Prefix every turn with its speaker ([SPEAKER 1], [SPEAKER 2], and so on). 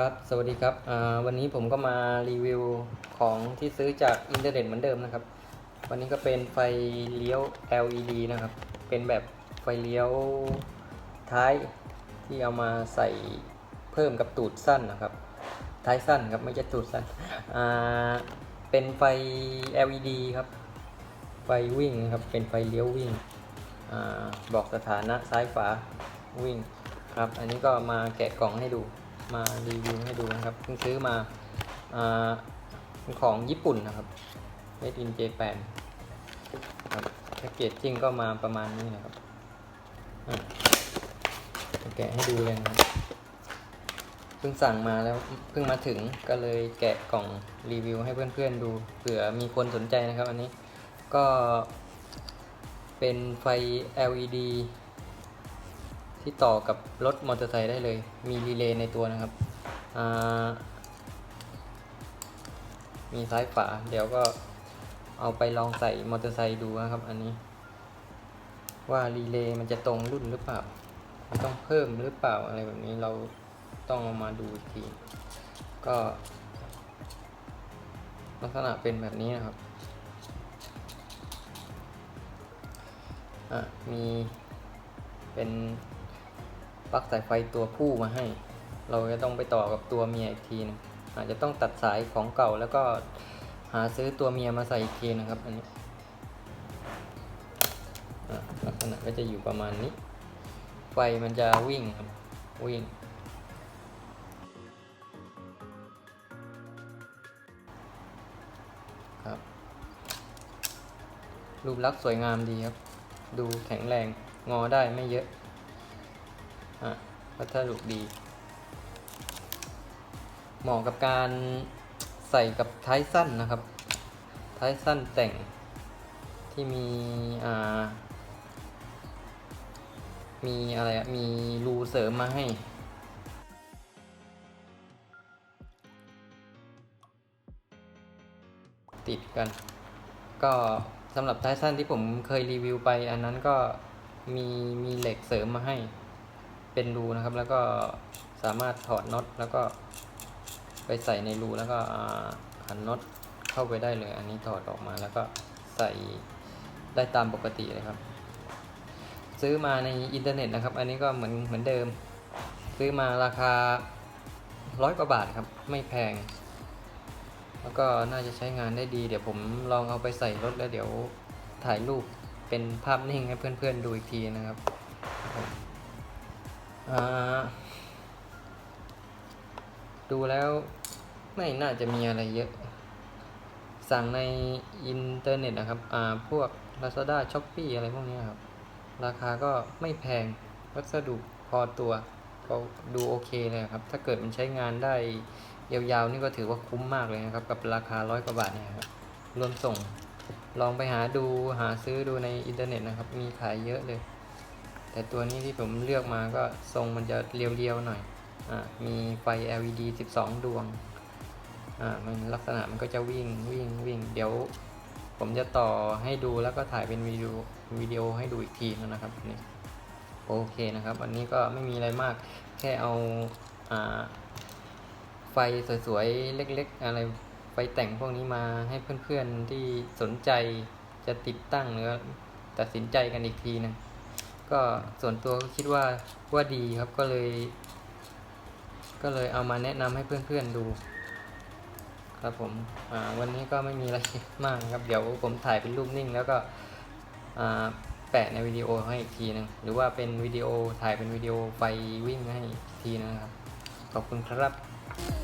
[SPEAKER 1] ครับ สวัสดีครับวันนี้ผมก็มารีวิวของที่ซื้อจากอินเทอร์เน็ตเหมือนเดิมนะครับ วันนี้ก็เป็นไฟเลี้ยว LED นะครับ เป็นแบบไฟเลี้ยวท้ายที่เอามาใส่เพิ่มกับตูดสั้นนะครับ ท้ายสั้นครับไม่ใช่ตูดสั้น เป็นไฟ LED ครับ ไฟวิ่งนะครับ เป็นไฟเลี้ยววิ่งอบอกสถานะซ้ายขวาวิ่งครับ อันนี้ก็มาแกะกล่องให้ดู มารีวิวให้ดูนะครับเพิ่งซื้อมาอ่าเป็นของญี่ปุ่นนะครับ Made in Japan ครับแพ็กเกจจริงก็มาประมาณนี้นะครับแกะให้ดูเลยนะครับเพิ่งสั่งมาแล้วเพิ่งมาถึงก็เลยแกะกล่องรีวิวให้เพื่อนๆดูเผื่อมีคนสนใจนะครับอันนี้ก็เป็นไฟ LED ที่ต่อกับรถมอเตอร์ไซค์ได้เลย มีรีเลย์ในตัวนะครับ มีซ้ายฝาเดี๋ยวก็เอาไปลองใส่มอเตอร์ไซค์ดูนะครับ อันนี้ ว่ารีเลย์มันจะตรงรุ่นหรือเปล่า มันต้องเพิ่มหรือเปล่าอะไรแบบนี้เราต้องเอามาดูอีกที ก็ ลักษณะเป็นแบบนี้นะครับอะมีเป็น ลั๊กสายไฟตัวผู้มาให้ เราจะต้องไปต่อกับตัวเมียอีกทีนึงอาจจะต้องตัดสายของเก่าแล้วก็หาซื้อตัวเมียมาใส่อีกทีนะครับอันนี้ลักษณะก็จะอยู่ประมาณนี้ ไฟมันจะวิ่งครับวิ่ง ครับ รูปลักษณ์สวยงามดีครับ ดูแข็งแรงงอได้ไม่เยอะ อะวัสดุดี เหมาะกับการใส่กับท้ายสั้นนะครับ ท้ายสั้นแต่งที่มีอ่ามีอะไรมีรูเสริมมาให้ติดกัน ก็สำหรับท้ายสั้นที่ผมเคยรีวิวไป อันนั้นก็มีมีเหล็กเสริมมาให้ เป็นรูนะครับ แล้วก็สามารถถอดน็อตแล้วก็ไปใส่ในรูแล้วก็หันน็อตเข้าไปได้เลย อันนี้ถอดออกมาแล้วก็ใส่ได้ตามปกติเลยครับ ซื้อมาในอินเทอร์เน็ตนะครับ อันนี้ก็เหมือนเหมือนเดิม ซื้อมาราคาร้อยกว่าบาทครับ ไม่แพง แล้วก็น่าจะใช้งานได้ดี เดี๋ยวผมลองเอาไปใส่รถแล้วเดี๋ยวถ่ายรูปเป็นภาพนิ่งให้เพื่อนๆดูอีกทีนะครับ ดูแล้วไม่น่าจะมีอะไรเยอะ สั่งในอินเทอร์เน็ตนะครับ อ่า พวก Lazada s h o p e e อะไรพวกนี้ครับ ราคาก็ไม่แพง วัสดุพอตัว ก็ดูโอเคเลยครับ ถ้าเกิดมันใช้งานได้ยาวๆ นี่ก็ถือว่าคุ้มมากเลยนะครับ กับราคาร้อยกว่าบาทเนี่ยครับ รวมส่ง ลองไปหาดูหาซื้อดูในอินเทอร์เน็ตนะครับ มีขายเยอะเลย แต่ตัวนี้ที่ผมเลือกมาก็ทรงมันจะเรียวๆหน่อยอมีไฟ LED 12 ดวงมันลักษณะมันก็จะวิ่งวิ่งวิ่งเดี๋ยว ผมจะต่อให้ดูแล้วก็ถ่ายเป็นวิดีโอวิดีโอให้ดูอีกทีนึงนะครับนี่โอเคนะครับวันนี้ก็ไม่มีอะไรมากแค่เอาอ่าไฟสวยๆ เล็กๆ อะไรไฟแต่งพวกนี้มาให้เพื่อนๆที่สนใจจะติดตั้งหรือตัดสินใจกันอีกทีหนึง ก็ส่วนตัวก็คิดว่าว่าดีครับก็เลย ก็เลยเอามาแนะนำให้เพื่อนๆดู ครับผมวันนี้ก็ไม่มีอะไรมากครับ เดี๋ยวผมถ่ายเป็นรูปนิ่ง แล้วก็แปะในวิดีโอให้อีกทีหนึงหรือว่าเป็นวิดีโอถ่ายเป็นวิดีโอไฟวิ่งให้อีกทีนะครับ ขอบคุณครับ